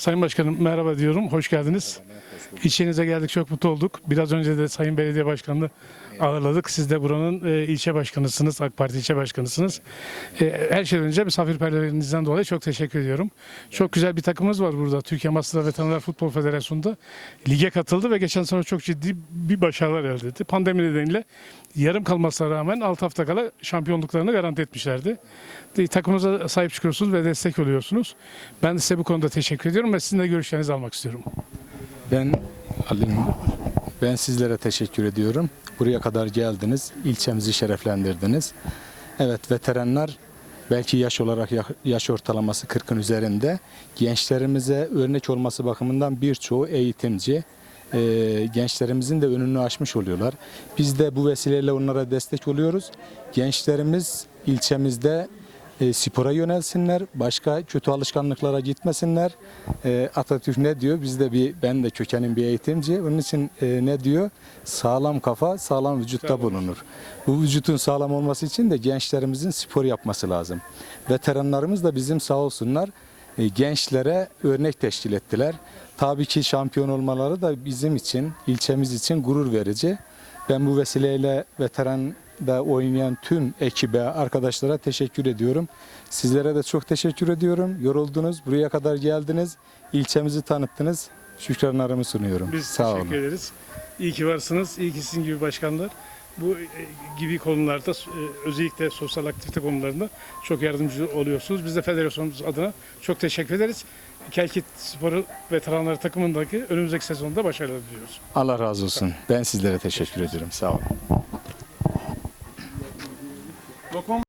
Sayın Başkanım merhaba diyorum. Hoş geldiniz. İçinize geldik çok mutlu olduk. Biraz önce de Sayın Belediye Başkanı'nı ağırladık. Siz de buranın e, ilçe başkanısınız. AK Parti ilçe başkanısınız. E, her şeyden önce misafirperverliğinizden dolayı çok teşekkür ediyorum. Çok güzel bir takımımız var burada. Türkiye Master Veteriner Futbol Federasyonu'nda lige katıldı ve geçen sene çok ciddi bir başarılar elde etti. Pandemi nedeniyle yarım kalmasına rağmen 6 hafta kala şampiyonluklarını garanti etmişlerdi. E, Takımımıza sahip çıkıyorsunuz ve destek oluyorsunuz. Ben de size bu konuda teşekkür ediyorum ve sizin de görüşlerinizi almak istiyorum. Ben Ali'm, ben sizlere teşekkür ediyorum. Buraya kadar geldiniz, ilçemizi şereflendirdiniz. Evet, veteranlar belki yaş olarak ya- yaş ortalaması 40'ın üzerinde. Gençlerimize örnek olması bakımından birçoğu eğitimci. Ee, gençlerimizin de önünü açmış oluyorlar. Biz de bu vesileyle onlara destek oluyoruz. Gençlerimiz ilçemizde e, spora yönelsinler, başka kötü alışkanlıklara gitmesinler. E, Atatürk ne diyor? Biz de bir, ben de kökenim bir eğitimci. Onun için e, ne diyor? Sağlam kafa, sağlam vücutta bulunur. Bu vücutun sağlam olması için de gençlerimizin spor yapması lazım. Veteranlarımız da bizim sağ olsunlar e, gençlere örnek teşkil ettiler. Tabii ki şampiyon olmaları da bizim için, ilçemiz için gurur verici. Ben bu vesileyle veteran da oynayan tüm ekibe, arkadaşlara teşekkür ediyorum. Sizlere de çok teşekkür ediyorum. Yoruldunuz, buraya kadar geldiniz, ilçemizi tanıttınız. Şükranlarımı sunuyorum. Biz Sağ teşekkür olun. ederiz. İyi ki varsınız. İyi ki sizin gibi başkanlar bu e, gibi konularda e, özellikle sosyal aktivite konularında çok yardımcı oluyorsunuz. Biz de federasyonumuz adına çok teşekkür ederiz. Kelkit Sporu veteranları takımındaki önümüzdeki sezonda başarılar diliyoruz. Allah razı olsun. Ben sizlere teşekkür ediyorum. Sağ olun. Diego